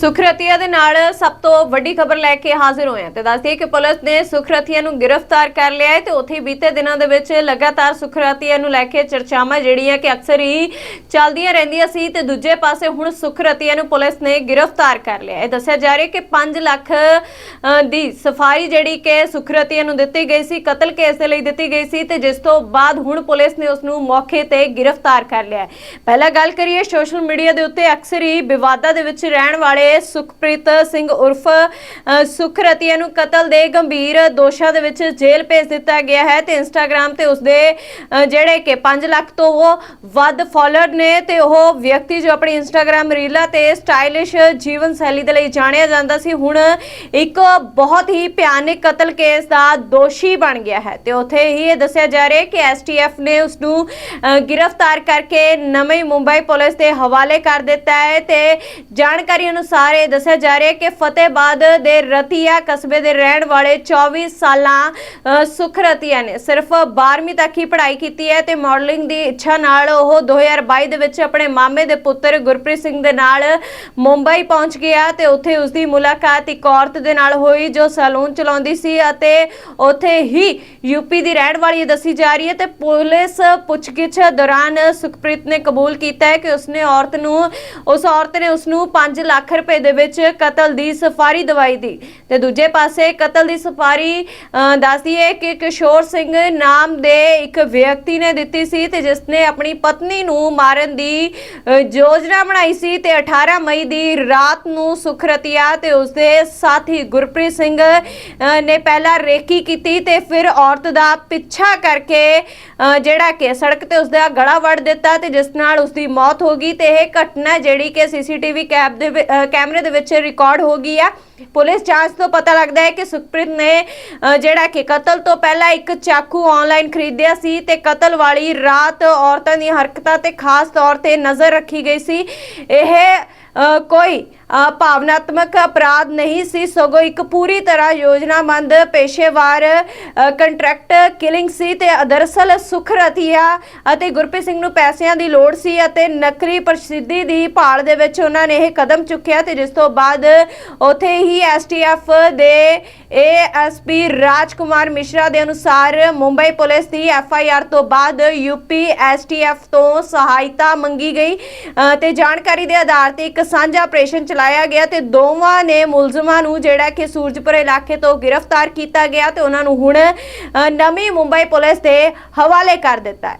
ਸੁਖਰਤੀਆ ਦੇ ਨਾਲ ਸਭ ਤੋਂ ਵੱਡੀ ਖਬਰ ਲੈ ਕੇ ਹਾਜ਼ਰ ਹੋਏ ਹਾਂ ਤੇ ਦੱਸਦੀਏ ਕਿ ਪੁਲਿਸ ਨੇ ਸੁਖਰਤੀਆ ਨੂੰ ਗ੍ਰਿਫਤਾਰ ਕਰ ਲਿਆ ਹੈ ਤੇ ਉੱਥੇ ਬੀਤੇ ਦਿਨਾਂ ਦੇ ਵਿੱਚ ਲਗਾਤਾਰ ਸੁਖਰਤੀਆ ਨੂੰ ਲੈ ਕੇ ਚਰਚਾਵਾਂ ਜਿਹੜੀਆਂ ਕਿ ਅਕਸਰ ਹੀ ਚੱਲਦੀਆਂ ਰਹਿੰਦੀਆਂ ਸੀ ਤੇ ਦੂਜੇ ਪਾਸੇ ਹੁਣ ਸੁਖਰਤੀਆ ਨੂੰ ਪੁਲਿਸ ਨੇ ਗ੍ਰਿਫਤਾਰ ਕਰ ਲਿਆ ਹੈ। ਦੱਸਿਆ ਜਾ ਰਿਹਾ ਕਿ 5 ਲੱਖ ਦੀ ਸਫ਼ਾਈ ਜਿਹੜੀ ਕਿ ਸੁਖਰਤੀਆ ਨੂੰ ਦਿੱਤੀ ਗਈ ਸੀ, ਕਤਲ ਕੇਸ ਦੇ ਲਈ ਦਿੱਤੀ ਗਈ ਸੀ ਤੇ ਜਿਸ ਤੋਂ ਬਾਅਦ ਹੁਣ ਪੁਲਿਸ ਨੇ ਉਸ ਨੂੰ ਮੌਕੇ ਤੇ ਗ੍ਰਿਫਤਾਰ ਕਰ ਲਿਆ ਹੈ। ਪਹਿਲਾਂ ਗੱਲ ਕਰੀਏ ਸੋਸ਼ਲ ਮੀਡੀਆ ਦੇ ਉੱਤੇ ਅਕਸਰ ਹੀ ਵਿਵਾਦਾਂ ਦੇ ਵਿੱਚ ਰਹਿਣ ਵਾਲੇ ਸੁਖਪ੍ਰੀਤ ਸਿੰਘ ਉਰਫ ਅ, ਸੁਖਰਤੀਆ ਨੂੰ ਕਤਲ ਦੇ ਗੰਭੀਰ ਦੋਸ਼ਾਂ ਦੇ ਵਿੱਚ ਜੇਲ੍ਹ ਭੇਜ ਦਿੱਤਾ ਗਿਆ ਹੈ ਤੇ ਇੰਸਟਾਗ੍ਰam ਤੇ ਉਸਦੇ ਜਿਹੜੇ ਕਿ 5 ਲੱਖ ਤੋਂ ਵੱਧ ਫਾਲੋਅਰ ਨੇ ਤੇ ਉਹ ਵਿਅਕਤੀ ਜੋ ਆਪਣੀ ਇੰਸਟਾਗ੍ਰam ਰੀਲਾਂ ਤੇ ਸਟਾਈਲਿਸ਼ ਜੀਵਨ ਸ਼ੈਲੀ ਦੇ ਲਈ ਜਾਣਿਆ ਜਾਂਦਾ ਸੀ ਹੁਣ ਇੱਕ ਬਹੁਤ ਹੀ ਭਿਆਨਕ ਕਤਲ ਕੇਸ ਦਾ ਦੋਸ਼ੀ ਬਣ ਗਿਆ ਹੈ ਤੇ ਉੱਥੇ ਹੀ ਇਹ ਦੱਸਿਆ ਜਾ ਰਿਹਾ ਹੈ ਕਿ ਐਸਟੀਐਫ ਨੇ ਉਸ ਨੂੰ ਅ, ਗ੍ਰਿਫਤਾਰ ਕਰਕੇ ਨਵੀਂ ਮੁੰਬਈ ਪੁਲਿਸ ਦੇ ਹਵਾਲੇ ਕਰ ਦਿੱਤਾ ਹੈ ਤੇ ਜਾਣਕਾਰੀ ਅਨੁਸਾਰ ਇਹ ਦੱਸਿਆ ਜਾ ਰਿਹਾ ਹੈ ਕਿ ਫਤਿਹਬਾਦ ਦੇ ਰਤੀਆ ਕਸਬੇ ਦੇ ਰਹਿਣ ਵਾਲੇ 24 ਸਾਲਾਂ ਸੁਖ ਰਤੀਆ ਨੇ ਸਿਰਫ 12ਵੀਂ ਤੱਕ ਹੀ ਪੜ੍ਹਾਈ ਕੀਤੀ ਹੈ ਤੇ ਮਾਡਲਿੰਗ ਦੀ ਇੱਛਾ ਨਾਲ ਉਹ 2022 ਦੇ ਵਿੱਚ ਆਪਣੇ ਮਾਮੇ ਦੇ ਪੁੱਤਰ ਗੁਰਪ੍ਰੀਤ ਸਿੰਘ ਦੇ ਨਾਲ ਮੁੰਬਈ ਪਹੁੰਚ ਗਿਆ ਤੇ ਉੱਥੇ ਉਸ ਦੀ ਮੁਲਾਕਾਤ ਇੱਕ ਔਰਤ ਦੇ ਨਾਲ ਹੋਈ ਜੋ ਸੈਲੂਨ ਚਲਾਉਂਦੀ ਸੀ ਅਤੇ ਉੱਥੇ ਹੀ ਯੂਪੀ ਦੀ ਰਹਿਣ ਵਾਲੀ ਦੱਸੀ ਜਾ ਰਹੀ ਹੈ ਤੇ ਪੁਲਿਸ ਪੁੱਛਗਿੱਛ ਦੌਰਾਨ ਸੁਖਪ੍ਰੀਤ ਨੇ ਕਬੂਲ ਕੀਤਾ ਹੈ ਕਿ ਉਸਨੇ ਔਰਤ ਨੂੰ, ਉਸ ਔਰਤ ਨੇ ਉਸ ਨੂੰ 5 ਲੱਖ ਰੁਪਏ ਦੇ ਵਿੱਚ ਕਤਲ ਦੀ ਸਫਾਰੀ ਦਵਾਈ ਦੀ। ਤੇ ਦੂਜੇ ਪਾਸੇ ਕਤਲ ਦੀ ਸਫਾਰੀ ਅ, ਦੱਸਦੀ ਹੈ ਕਿ ਕਿਸ਼ੋਰ ਸਿੰਘ ਨਾਮ ਦੇ ਇੱਕ ਵਿਅਕਤੀ ਨੇ ਦਿੱਤੀ ਸੀ ਤੇ ਜਿਸ ਨੇ ਆਪਣੀ ਪਤਨੀ ਨੂੰ ਮਾਰਨ ਦੀ ਯੋਜਨਾ ਬਣਾਈ ਸੀ ਤੇ 18 ਮਈ ਦੀ ਰਾਤ ਨੂੰ ਸੁਖਰਤੀਆ ਤੇ ਉਸਦੇ ਸਾਥੀ ਗੁਰਪ੍ਰੀਤ ਸਿੰਘ ਅ, ਨੇ ਪਹਿਲਾਂ ਰੇਕੀ ਕੀਤੀ ਤੇ ਫਿਰ ਔਰਤ ਦਾ ਪਿੱਛਾ ਕਰਕੇ ਅ, ਜਿਹੜਾ ਕਿ ਸੜਕ ਤੇ ਉਸਦਾ ਗਲਾ ਵੜ ਦਿੱਤਾ ਤੇ ਜਿਸ ਨਾਲ ਉਸਦੀ ਮੌਤ ਹੋ ਗਈ ਤੇ ਇਹ ਘਟਨਾ ਜਿਹੜੀ ਕਿ ਸੀਸੀਟੀਵੀ ਕੈਪ ਦੇ ਵਿ- ਅ, ਕੈਮਰੇ ਦੇ ਵਿੱਚ ਰਿਕਾਰਡ ਹੋ ਗਈ ਆ। ਪੁਲਿਸ ਜਾਂਚ ਤੋਂ ਪਤਾ ਲੱਗਦਾ ਹੈ ਕਿ ਸੁਖਪ੍ਰੀਤ ਨੇ ਜਿਹੜਾ ਕਿ ਕਤਲ ਤੋਂ ਪਹਿਲਾਂ ਇੱਕ ਚਾਕੂ ਆਨਲਾਈਨ ਖਰੀਦਿਆ ਸੀ ਤੇ ਕਤਲ ਵਾਲੀ ਰਾਤ ਔਰਤਾਂ ਦੀਆਂ ਹਰਕਤਾਂ ਤੇ ਖਾਸ ਤੌਰ ਤੇ ਨਜ਼ਰ ਰੱਖੀ ਗਈ ਸੀ। ਇਹ ਕੋਈ ਭਾਵਨਾਤਮਕ ਅਪਰਾਧ ਨਹੀਂ ਸੀ ਸਗੋਂ ਇੱਕ ਪੂਰੀ ਤਰ੍ਹਾਂ ਯੋਜਨਾਬੰਦ ਪੇਸ਼ੇਵਾਰ ਕੰਟਰੈਕਟ ਕਿਲਿੰਗ ਸੀ ਤੇ ਦਰਅਸਲ ਸੁਖਰਤੀਆ ਅਤੇ ਗੁਰਪ੍ਰੀਤ ਸਿੰਘ ਨੂੰ ਪੈਸਿਆਂ ਦੀ ਲੋੜ ਸੀ ਅਤੇ ਨਕਲੀ ਪ੍ਰਸਿੱਧੀ ਦੀ ਭਾਲ ਦੇ ਵਿੱਚ ਉਹਨਾਂ ਨੇ ਇਹ ਕਦਮ ਚੁੱਕਿਆ ਤੇ ਜਿਸ ਤੋਂ ਬਾਅਦ ਉਥੇ ਹੀ ਐਸਟੀਐਫ ਦੇ ਏਐਸਪੀ ਰਾਜਕੁਮਾਰ ਮਿਸ਼ਰਾ ਦੇ ਅਨੁਸਾਰ ਮੁੰਬਈ ਪੁਲਿਸ ਦੀ ਐਫਆਈਆਰ ਤੋਂ ਬਾਅਦ ਯੂਪੀ ਐਸਟੀਐਫ ਤੋਂ ਸਹਾਇਤਾ ਮੰਗੀ ਗਈ। ਅ, ਤੇ ਜਾਣਕਾਰੀ ਦੇ ਆਧਾਰ ਤੇ ਇੱਕ ਸਾਂਝਾ ਆਪਰੇਸ਼ਨ ਚਲਾਇਆ ਗਿਆ ਤੇ ਦੋਵਾਂ ਨੇ ਮੁਲਜ਼ਮਾਂ ਨੂੰ ਜਿਹੜਾ ਕਿ ਸੂਰਜਪੁਰ ਇਲਾਕੇ ਤੋਂ ਗ੍ਰਿਫਤਾਰ ਕੀਤਾ ਗਿਆ ਤੇ ਉਹਨਾਂ ਨੂੰ ਹੁਣ ਨਵੀਂ ਮੁੰਬਈ ਪੁਲਿਸ ਦੇ ਹਵਾਲੇ ਕਰ ਦਿੱਤਾ ਹੈ।